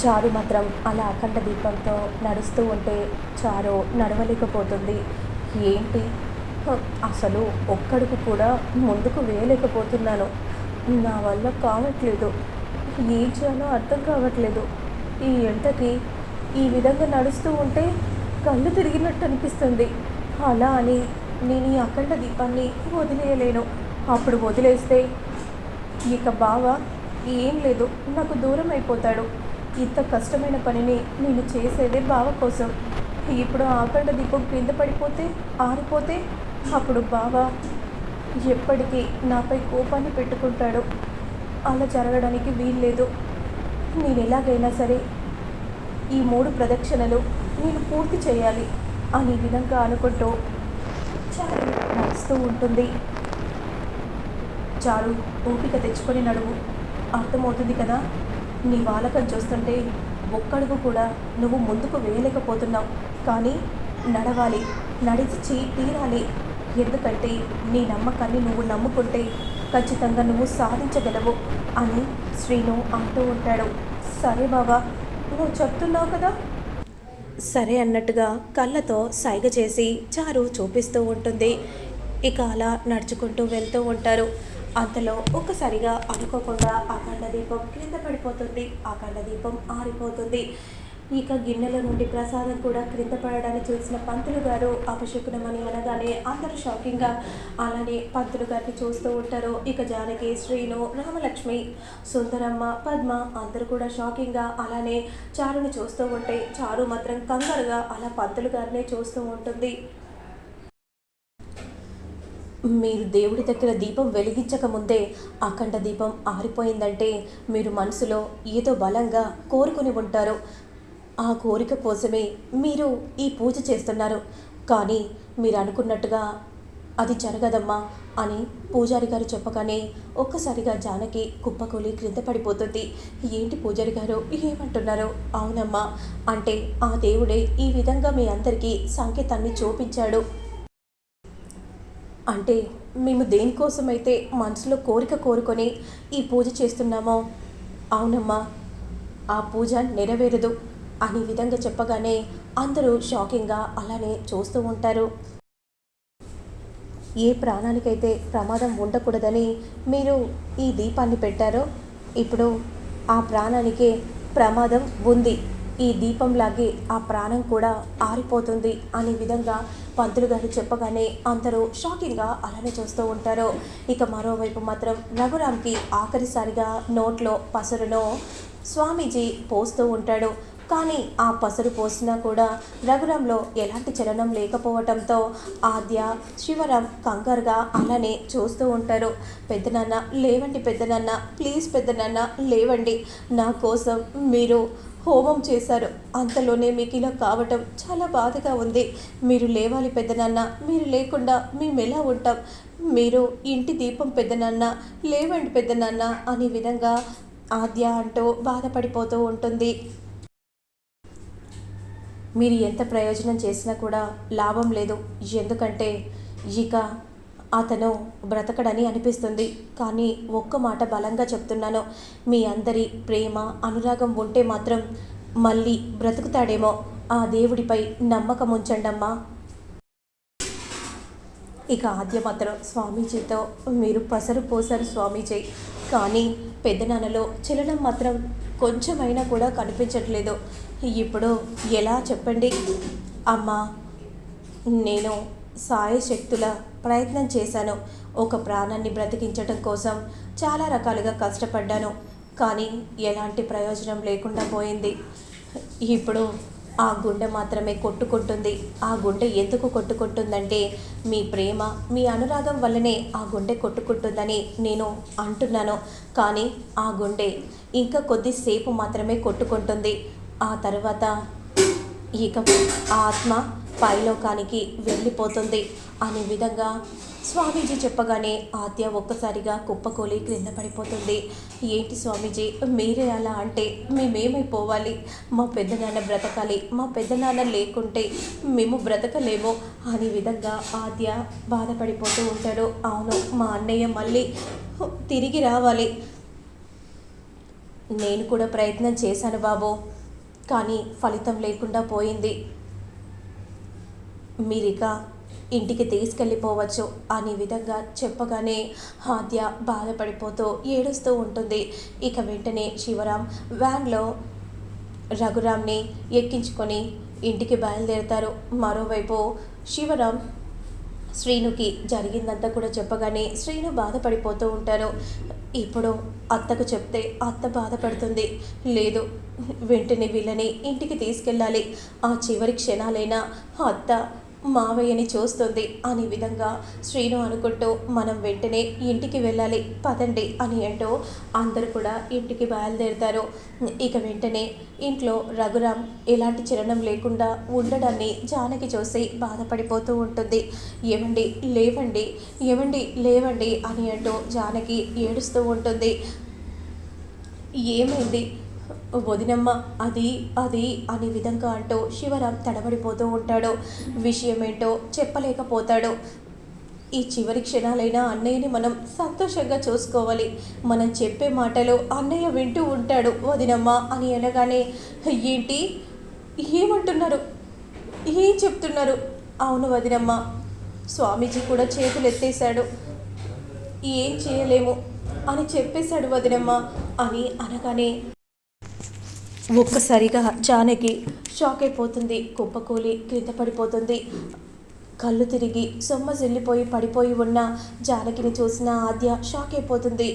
చారు మాత్రం అలా అఖండ దీపంతో నడుస్తూ ఉంటే చారు నడవలేకపోతుంది. ఏంటి? అసలు ఒక్కడికి కూడా ముందుకు వేయలేకపోతున్నాను. నా వల్ల కావట్లేదు. ఏం చేయాలో అర్థం కావట్లేదు. ఈ ఎంటకి ఈ విధంగా నడుస్తూ ఉంటే కళ్ళు తిరిగినట్టు అనిపిస్తుంది. అలా అని నేను ఈ అఖండ దీపాన్ని వదిలేయలేను. అప్పుడు వదిలేస్తే ఇక బావ ఏం లేదు. నాకు దూరం అయిపోతాడు. ఇంత కష్టమైన పనిని నేను చేసేదే బావ కోసం. ఇప్పుడు ఆ దీపం క్రింద పడిపోతే ఆరిపోతే అప్పుడు బావ ఎప్పటికీ నాపై కోపాన్ని పెట్టుకుంటాడు. అలా జరగడానికి వీల్లేదు. నేను ఎలాగైనా సరే ఈ మూడు ప్రదక్షిణలు నేను పూర్తి చేయాలి అని విధంగా అనుకుంటూ చారు నడుస్తూ ఉంటుంది. చారు ఓపిక తెచ్చుకొని నడువు. అర్థమవుతుంది కదా? నీ వాలకం చూస్తుంటే ఒక్కడుగు కూడా నువ్వు ముందుకు వేయలేకపోతున్నావు. కానీ నడవాలి నడిచి తీరాలి. ఎందుకంటే నీ నమ్మకాన్ని నువ్వు నమ్ముకుంటే ఖచ్చితంగా నువ్వు సాధించగలవు అని శ్రీను అంటూ ఉంటాడు. సరే బావా నువ్వు చెప్తున్నావు కదా? సరే అన్నట్టుగా కళ్ళతో సైగ చేసి చారు చూపిస్తూ ఉంటుంది. ఇక అలా నడుచుకుంటూ వెళ్తూ ఉంటారు. అంతలో ఒక్కసారిగా అనుకోకుండా అఖండ దీపం క్రింద పడిపోతుంది అఖండ దీపం ఆరిపోతుంది. ఇక గిన్నెల నుండి ప్రసాదం కూడా క్రింద పడడాన్ని చూసిన పంతులు గారు అపశకునమని అనగానే అందరూ షాకింగ్గా అలానే పంతులు గారిని చూస్తూ ఉంటారు. ఇక జానకి శ్రీను రామలక్ష్మి సుందరమ్మ పద్మ అందరూ కూడా షాకింగ్గా అలానే చారుని చూస్తూ ఉంటే చారు మాత్రం కంగారుగా అలా పంతులు గారినే చూస్తూ ఉంటుంది. మీరు దేవుడి దగ్గర దీపం వెలిగించక ముందే అఖండ దీపం ఆరిపోయిందంటే మీరు మనసులో ఏదో బలంగా కోరుకుని ఉంటారు. ఆ కోరిక కోసమే మీరు ఈ పూజ చేస్తున్నారు. కానీ మీరు అనుకున్నట్టుగా అది జరగదమ్మా అని పూజారి గారు చెప్పగానే ఒక్కసారిగా జానకి కుప్పకూలి క్రింద పడిపోతుంది. ఏంటి పూజారి గారు ఏమంటున్నారు? అవునమ్మా అంటే ఆ దేవుడే ఈ విధంగా మీ అందరికీ సంకేతాన్ని చూపించాడు. అంటే మేము దేనికోసమైతే మనసులో కోరిక కోరుకొని ఈ పూజ చేస్తున్నామో అవునమ్మా ఆ పూజ నెరవేరదు అని విధంగా చెప్పగానే అందరూ షాకింగ్గా అలానే చూస్తూ ఉంటారు. ఏ ప్రాణానికైతే ప్రమాదం ఉండకూడదని మీరు ఈ దీపాన్ని పెట్టారో ఇప్పుడు ఆ ప్రాణానికే ప్రమాదం ఉంది. ఈ దీపంలాగే ఆ ప్రాణం కూడా ఆరిపోతుంది అనే విధంగా పంతులు గారు చెప్పగానే అందరూ షాకింగ్గా అలానే చూస్తూ ఉంటారు. ఇక మరోవైపు మాత్రం రఘురామ్కి ఆఖరిసారిగా నోట్లో పసరును స్వామీజీ పోస్తూ ఉంటాడు. కానీ ఆ పసరు పోసినా కూడా రఘురాంలో ఎలాంటి చలనం లేకపోవటంతో ఆద్య శివరాం కంగారుగా అలానే చూస్తూ ఉంటారు. పెద్దనాన్న లేవండి పెద్దనాన్న ప్లీజ్ పెద్దనాన్న లేవండి. నా కోసం మీరు హోమం చేశారు. అంతలోనే మీకు ఇలా కావటం చాలా బాధగా ఉంది. మీరు లేవాలి పెద్దనాన్న. మీరు లేకుండా మేము ఎలా ఉంటాం? మీరు ఇంటి దీపం పెద్దనాన్న లేవండి పెద్దనాన్న అనే విధంగా ఆద్య అంటూ బాధపడిపోతూ ఉంటుంది. మీరు ఎంత ప్రయోజనం చేసినా కూడా లాభం లేదు. ఎందుకంటే ఇక అతను బ్రతకడని అనిపిస్తుంది. కానీ ఒక్క మాట బలంగా చెప్తున్నాను. మీ అందరి ప్రేమ అనురాగం ఉంటే మాత్రం మళ్ళీ బ్రతుకుతాడేమో. ఆ దేవుడిపై నమ్మకం ఉంచండమ్మా. ఇక ఆద్య మాత్రం స్వామీజీతో మీరు పసరు పోసారు స్వామీజీ. కానీ పెద్దనాన్నలో చలనం మాత్రం కొంచెమైనా కూడా కనిపించట్లేదు. ఇప్పుడు ఎలా చెప్పండి? అమ్మా నేను సాయశక్తుల ప్రయత్నం చేశాను. ఒక ప్రాణాన్ని బ్రతికించడం కోసం చాలా రకాలుగా కష్టపడ్డాను. కానీ ఎలాంటి ప్రయోజనం లేకుండా పోయింది. ఇప్పుడు ఆ గుండె మాత్రమే కొట్టుకుంటుంది. ఆ గుండె ఎందుకు కొట్టుకుంటుందంటే మీ ప్రేమ మీ అనురాగం వల్లనే ఆ గుండె కొట్టుకుంటుందని నేను అంటున్నాను. కానీ ఆ గుండె ఇంకా కొద్దిసేపు మాత్రమే కొట్టుకుంటుంది. ఆ తర్వాత ఇక ఆ ఆత్మ పైలోకానికి వెళ్ళిపోతుంది అనే విధంగా స్వామీజీ చెప్పగానే ఆద్య ఒక్కసారిగా కుప్పకూలి క్రింద పడిపోతుంది. ఏంటి స్వామీజీ మీరే అలా అంటే మేమేమైపోవాలి? మా పెద్దనాన్న బ్రతకాలి మా పెద్దనాన్న లేకుంటే మేము బ్రతకలేము అనే విధంగా ఆద్య బాధపడిపోతూ ఉంటాడు. అవును మా అన్నయ్య మళ్ళీ తిరిగి రావాలి. నేను కూడా ప్రయత్నం చేశాను బాబు కానీ ఫలితం లేకుండా పోయింది. మీరిక ఇంటికి తీసుకెళ్ళిపోవచ్చు అనే విధంగా చెప్పగానే హాద్య బాధపడిపోతూ ఏడుస్తూ ఉంటుంది. ఇక వెంటనే శివరాం వ్యాన్లో రఘురామ్ని ఎక్కించుకొని ఇంటికి బయలుదేరుతారు. మరోవైపు శివరాం శ్రీనుకి జరిగిందంతా కూడా చెప్పగానే శ్రీను బాధపడిపోతూ ఉంటారు. ఇప్పుడు అత్తకు చెప్తే అత్త బాధపడుతుంది. లేదు వెంటనే వీళ్ళని ఇంటికి తీసుకెళ్ళాలి. ఆ చివరి క్షణాలైనా అత్త మావయ్యని చూస్తుంది. అనే విధంగా శ్రీను అనుకుంటూ మనం వెంటనే ఇంటికి వెళ్ళాలి పదండి అని అంటూ అందరూ కూడా ఇంటికి బయలుదేరుతారు. ఇక వెంటనే ఇంట్లో రఘురామ్ ఎలాంటి చిరణం లేకుండా ఉండడాన్ని జానకి చూసి బాధపడిపోతూ ఉంటుంది. ఏమండి లేవండి ఏమండి లేవండి అని అంటూ జానకి ఏడుస్తూ ఉంటుంది. ఏమైంది? వదినమ్మ అది అది అనే విధంగా అంటూ శివరాం తడబడిపోతూ ఉంటాడు. విషయమేంటో చెప్పలేకపోతాడు. ఈ చివరి క్షణాలైనా అన్నయ్యని మనం సంతోషంగా చూసుకోవాలి. మనం చెప్పే మాటలు అన్నయ్య వింటూ ఉంటాడు. వదినమ్మ అని అనగానే ఏంటి? ఏమంటున్నారు? ఏం చెప్తున్నారు? అవును వదినమ్మ స్వామీజీ కూడా చేతులు ఎత్తేశాడు ఏం చేయలేము అని చెప్పేశాడు వదినమ్మ అని అనగానే ఒక్కసారిగా జానకి షాక్ అయిపోతుంది. కుప్పకూలి క్రింద పడిపోతుంది. కళ్ళు తిరిగి సొమ్మ చెల్లిపోయి పడిపోయి ఉన్న జానకిని చూసిన ఆద్య షాక్ అయిపోతుంది.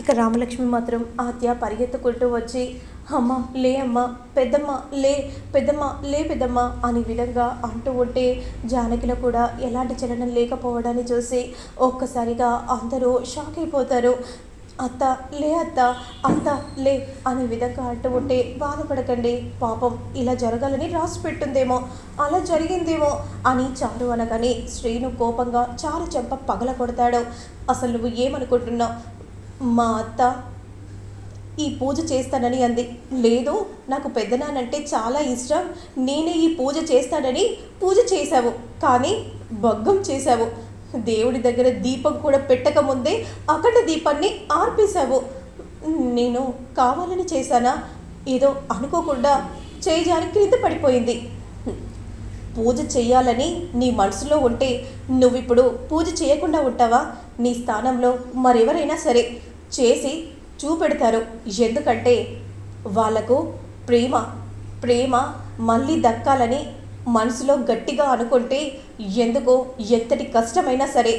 ఇక రామలక్ష్మి మాత్రం ఆద్య పరిగెత్తుకుంటూ వచ్చి అమ్మ లే అమ్మ పెద్దమ్మ లే పెద్దమ్మ లే పెద్దమ్మ అనే విధంగా అంటూ ఉంటే జానకిలో కూడా ఎలాంటి చలనం లేకపోవడాన్ని చూసి ఒక్కసారిగా అందరూ షాక్ అయిపోతారు. అత్త లే అత్త అత్త లే అనే విధంగా అంటూ ఉంటే బాధపడకండి. పాపం ఇలా జరగాలని రాసి పెట్టుందేమో అలా జరిగిందేమో అని చారు అనగానే శ్రీను కోపంగా చారు చెంప పగల కొడతాడు. అసలు నువ్వు ఏమనుకుంటున్నావు? మా అత్త ఈ పూజ చేస్తానని అంది. లేదు నాకు పెద్దనానంటే చాలా ఇష్టం. నేనే ఈ పూజ చేస్తానని పూజ చేశావు. కానీ భగ్గం చేశావు. దేవుడి దగ్గర దీపం కూడా పెట్టక ముందే అక్కడ దీపాన్ని ఆర్పేశావు. నేను కావాలని చేశానా? ఏదో అనుకోకుండా చేజారి క్రింద పడిపోయింది. పూజ చేయాలని నీ మనసులో ఉంటే నువ్విప్పుడు పూజ చేయకుండా ఉంటావా? నీ స్థానంలో మరెవరైనా సరే చేసి చూపెడతారు. ఎందుకంటే వాళ్ళకు ప్రేమ ప్రేమ మళ్ళీ దక్కాలని మనసులో గట్టిగా అనుకుంటే ఎందుకో ఎంతటి కష్టమైనా సరే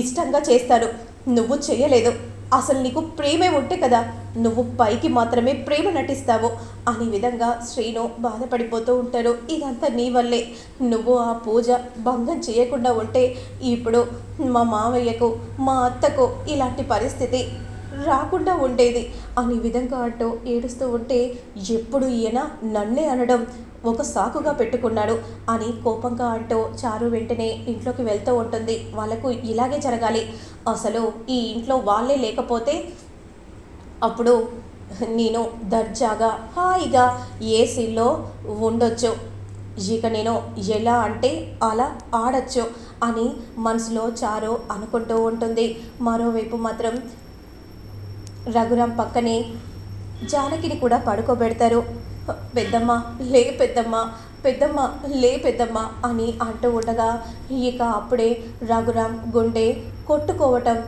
ఇష్టంగా చేస్తారు నువ్వు చేయలేదు. అసలు నీకు ప్రేమే ఉంటే కదా నువ్వు పైకి మాత్రమే ప్రేమ నటిస్తావు అనే విధంగా శ్రీను బాధపడిపోతూ ఉంటారు ఇదంతా నీ వల్లే. నువ్వు ఆ పూజ భంగం చేయకుండా ఉంటే ఇప్పుడు మా మావయ్యకు మా అత్తకు ఇలాంటి పరిస్థితి రాకుండా ఉండేది. అనే విధంగా అంటూ ఏడుస్తూ ఉంటే ఎప్పుడు ఈయన నన్నే అనడం ఒక సాకుగా పెట్టుకున్నాడు అని కోపంగా అంటూ చారు వెంటనే ఇంట్లోకి వెళ్తూ ఉంటుంది. వాళ్ళకు ఇలాగే జరగాలి. అసలు ఈ ఇంట్లో వాళ్ళే లేకపోతే అప్పుడు నేను దర్జాగా హాయిగా ఏసీలో ఉండొచ్చు? ఇక నేను ఎలా అంటే అలా ఆడచ్చు అని మనసులో చారు అనుకుంటూ ఉంటుంది. మరోవైపు మాత్రం రఘురాం పక్కనే జానకిని కూడా పడుకోబెడతారు. పెద్దమ్మ లే పెద్దమ్మ పెద్దమ్మ లే పెద్దమ్మ అని అంటూ ఉండగా ఇక అప్పుడే రఘురాం గుండె కొట్టుకోవటం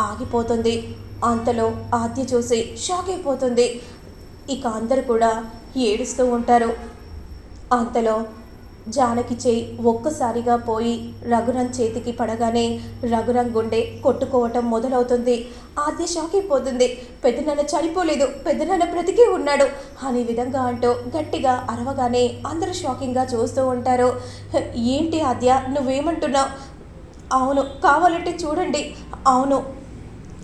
ఆగిపోతుంది. అంతలో ఆద్య చూసి షాక్ అయిపోతుంది. ఇక అందరు కూడా ఏడుస్తూ ఉంటారు. అంతలో జానకి చేయి ఒక్కసారిగా పోయి రఘురం చేతికి పడగానే రఘురం గుండె కొట్టుకోవటం మొదలవుతుంది. ఆద్య షాక్ అయిపోతుంది పెద్దనాన్న చనిపోలేదు. పెద్దనాన్న బ్రతికే ఉన్నాడు అనే విధంగా అంటూ గట్టిగా అరవగానే అందరూ షాకింగ్గా చూస్తూ ఉంటారు. ఏంటి ఆద్య? నువ్వేమంటున్నావు? అవును కావాలంటే చూడండి. అవును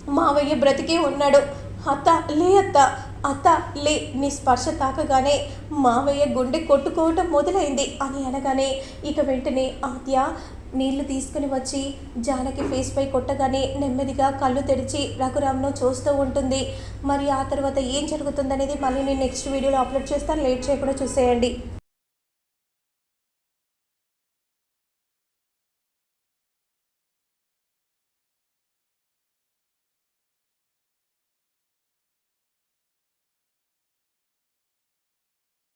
మావయ్య బ్రతికే ఉన్నాడు. అత్త లే అత్త అత్త లే నీ స్పర్శ తాకగానే మావయ్య గుండె కొట్టుకోవటం మొదలైంది అని అనగానే ఇక వెంటనే ఆత్య నీళ్ళు తీసుకుని వచ్చి జానకి ఫేస్ పై కొట్టగానే నెమ్మదిగా కళ్ళు తెరిచి రఘురామ్ను చూస్తూ ఉంటుంది. మరి ఆ తర్వాత ఏం జరుగుతుందనేది మళ్ళీ నేను నెక్స్ట్ వీడియోలో అప్లోడ్ చేస్తాను. లేట్ చేయకుండా చూసేయండి.